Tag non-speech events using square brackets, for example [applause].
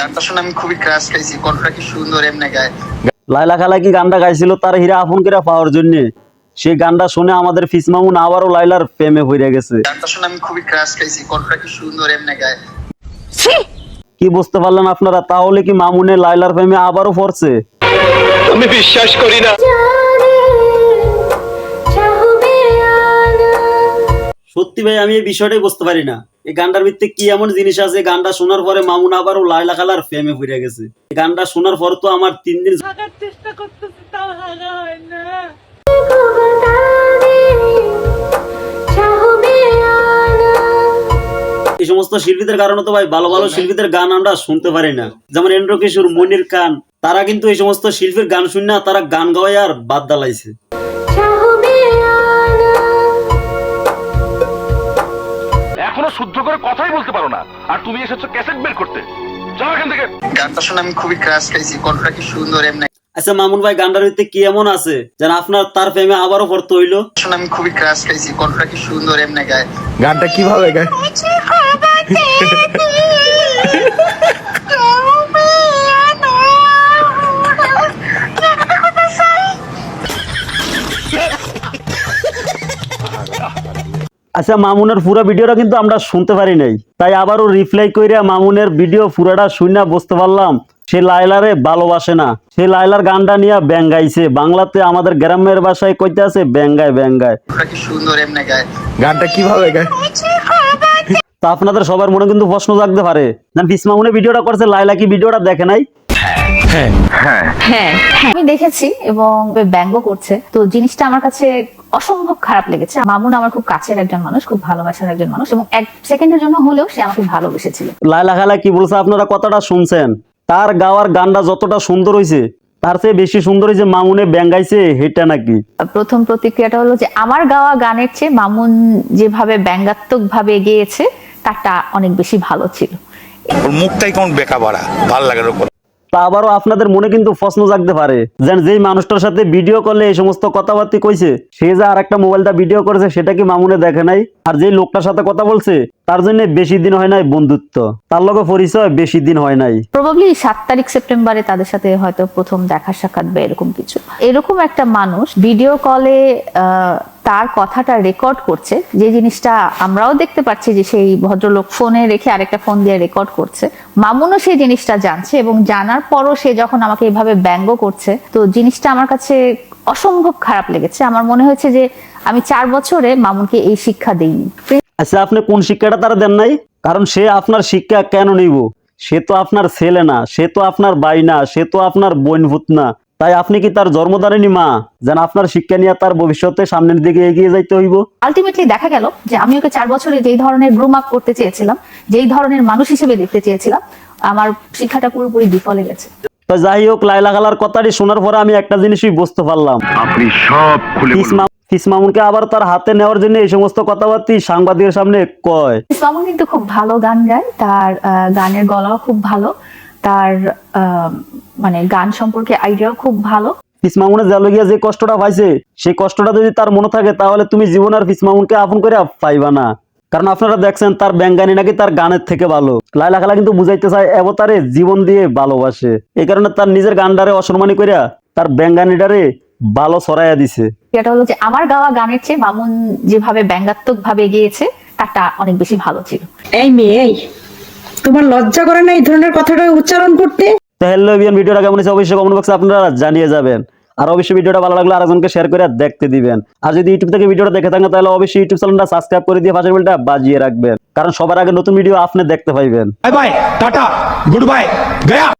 গানটা শুনে আমি খুবই ক্রাশ খাইছি কণ্ঠটা কি সুন্দর এমনি গায়। লাইলা খালা কি গানটা গাইছিল? তার হীরা আপন করে পাওয়ার জন্য। সেই গানটা শুনে আমাদের ফিসমামুন আবারও লাইলার প্রেমে পড়ে গেছে। গানটা শুনে আমি খুবই ক্রাশ খাইছি কণ্ঠটা কি সুন্দর এমনি গায়। কি বুঝতে পারলেন আপনারা? তাহলে কি মামুনে লাইলার প্রেমে আবারও পড়ছে? আমি বিশ্বাস করি না। সত্যি ভাই আমি এই বিষয়টাই বুঝতে পারি না। এই গানটার ভিত্তি কি এমন জিনিস আছে? গানটা শোনার পরে মামুন আবারও লাইলা খালার প্রেমে পড়ে গেছে। এই গানটা শোনার পর তো আমার তিন দিন চেষ্টা করতেছি তাও হারা হয় না। এই সমস্ত শিল্পীদের কারণে তো ভাই ভালো ভালো শিল্পীদের গান আমরা শুনতে পারি না। যেমন এন্দ্র কিশোর মনির খান তারা কিন্তু এই সমস্ত শিল্পীর গান শুনে না তারা গান গাওয়াই আর বাদ দালাইছে। শুদ্ধ করে কথাই বলতে পারো না। আর তুমি এসেছ ক্যাসেট বের করতে। যাও এখান থেকে। গানটা শুনে আমি খুবই ক্রাশ খাইছি কণ্ঠটা কি সুন্দর এমনি। আচ্ছা মামুন ভাই গানটার হইতে কি এমন আছে? যেন আপনার তার প্রেমে আবারও পড়তে হইল। শুনে আমি খুবই ক্রাশ খাইছি কণ্ঠটা কি সুন্দর এমনি গায়। গানটা কীভাবে গায়? [laughs] আচ্ছা মামুনের পুরো ভিডিওটা কিন্তু আমরা শুনতে পারি নাই। তাই আবারও রিপ্লাই কইরা মামুনের ভিডিও পুরাটা শুনে বুঝতে পারলাম। সে লাইলারে ভালোবাসে না। সে লাইলার গানটা নিয়ে ব্যাঙ্গাইছে। বাংলাতে আমাদের গ্রামের ভাষায় কইতে আছে ব্যাঙ্গায় ব্যাঙ্গায়। সুন্দর এমনি গায়। গানটা কীভাবে গায়? তা আপনাদের সবার মনে কিন্তু প্রশ্ন জাগতে পারে। জান মামুনে ভিডিওটা করছে লাইলা কি ভিডিওটা দেখে নাই? হ্যাঁ। আমি দেখেছি এবং ব্যঙ্গ করছে। তো জিনিসটা আমার কাছে অসম্ভব খারাপ লেগেছে। মামুন আমার খুব কাছের একজন মানুষ খুব ভালোবাসার একজন মানুষ এবং এক সেকেন্ডের জন্য হলেও সে আমাকে ভালোবেসেছিল। লাইলা খালা কি বলছে? আপনারা কথাটা শুনছেন? তার গাওয়ার গানটা যতটা সুন্দর হয়েছে তার চেয়ে বেশি সুন্দর হয়েছে মামুনে ব্যাঙ্গাইছে হেটা নাকি? প্রথম প্রতিক্রিয়াটা হলো যে আমার গাওয়া গানের চেয়ে মামুন যেভাবে ব্যঙ্গাত্মক ভাবে গেয়েছে তারটা অনেক বেশি ভালো ছিল। ওর মুখটাই কেমন বেকা বাড়া ভালো লাগে ওর কথা। তা আবারও আপনাদের মনে কিন্তু প্রশ্ন জাগতে পারে, যেন যেই মানুষটার সাথে ভিডিও করলে এই সমস্ত কথাবার্তা কইছে, সে যে আর একটা মোবাইলটা ভিডিও করেছে, সেটা কি মামুনে দেখে নাই? আর যেই লোকটার সাথে কথা বলছে তার জন্য বেশি দিন হয় নাই বন্ধুত্ব। তার লগে পরিচয় বেশি দিন হয় নাই। প্রবাবলি সাত তারিখ সেপ্টেম্বরে তাদের সাথে হয়তো প্রথম দেখা সাক্ষাৎ বা এরকম কিছু। এরকম একটা মানুষ ভিডিও কলে তার কথাটা রেকর্ড করছে। যে জিনিসটা আমরাও দেখতে পাচ্ছি যে সেই ভদ্রলোক ফোনে রেখে আরেকটা ফোন দিয়ে রেকর্ড করছে। মামুনও সেই জিনিসটা জানছে এবং জানার পরও সে যখন আমাকে এভাবে ব্যঙ্গ করছে, তো জিনিসটা আমার কাছে অসম্ভব খারাপ লেগেছে। আমার মনে হয়েছে যে আমি চার বছরে মামুনকে এই শিক্ষা দিইনি। আচ্ছা আপনি কোন শিক্ষাটা তারা দেন নাই? কারণ সে আপনার শিক্ষা কেন নিব? সে তো আপনার ছেলে না সে তো আপনার বাই না সে তো আপনার বোনভূত না। তাই আপনি কি তার জন্মদারিনী মা? যেন আপনার শিক্ষা নিয়ে তার ভবিষ্যতে সামনের দিকে এগিয়ে যাইতে হইব। আলটিমেটলি দেখা গেল যে আমি ওকে চার বছরে যেই ধরনের গ্রুম আপ করতে চেয়েছিলাম যেই ধরনের মানুষ হিসেবে দেখতে চেয়েছিলাম আমার শিক্ষাটা পুরোপুরি বিফলে গেছে। তো যাই হোক লাইলা খালার কথাটি শোনার পরে আমি একটা জিনিসই বুঝতে পারলাম। আপনি সব খুলে ফিস মাম- ফিস মামুনকে আবার তার হাতে নেওয়ার জন্য এই সমস্ত কথাবার্তা সাংবাদিকের সামনে কয়। মামুন কিন্তু খুব ভালো গান গায়। তার গানের গলাও খুব ভালো। তার মানে গান সম্পর্কে আইডিয়াও খুব ভালো। ফিস মামুনে যা যে কষ্টটা পাইছে সেই কষ্টটা যদি তার মনে থাকে তাহলে তুমি জীবন আর ফিস মামুনকে আপন করে পাইবা না। কারণ আপনারা দেখছেন তার ব্যাঙ্গানি নাকি তার গানের থেকে ভালো। লাইলা খালা কিন্তু বুঝাইতে চায় অবতারে জীবন দিয়ে ভালোবাসে। এই কারণে তার নিজের গানডারে অসম্মানী করিয়া তার ব্যাঙ্গানিটারে ভালো ছড়াইয়া দিছে। এটা হলো যে আমার গাওয়া গানের চেয়ে মামুন যেভাবে ব্যঙ্গাত্মক ভাবে গিয়েছে তারটা অনেক বেশি ভালো ছিল। এই মেয়ে এই তোমার লজ্জা করে না এই ধরনের কথাটা উচ্চারণ করতে? হ্যালো এভিয়ান ভিডিওটা কেমন হয়েছে অবশ্যই কমেন্ট বক্সে আপনারা জানিয়ে যাবেন। আর অবশ্যই ভিডিওটা ভালো লাগলে আরেকজনকে শেয়ার করে দেখতে দিবেন। আর যদি ইউটিউব থেকে ভিডিওটা দেখে থাকেন তাহলে অবশ্যই ইউটিউব চ্যানেলটা সাবস্ক্রাইব করে দিয়ে পাশের বেলটা বাজিয়ে রাখবেন। কারণ সবার আগে নতুন ভিডিও আপনি দেখতে পাইবেন। Bye bye tata good bye Gaya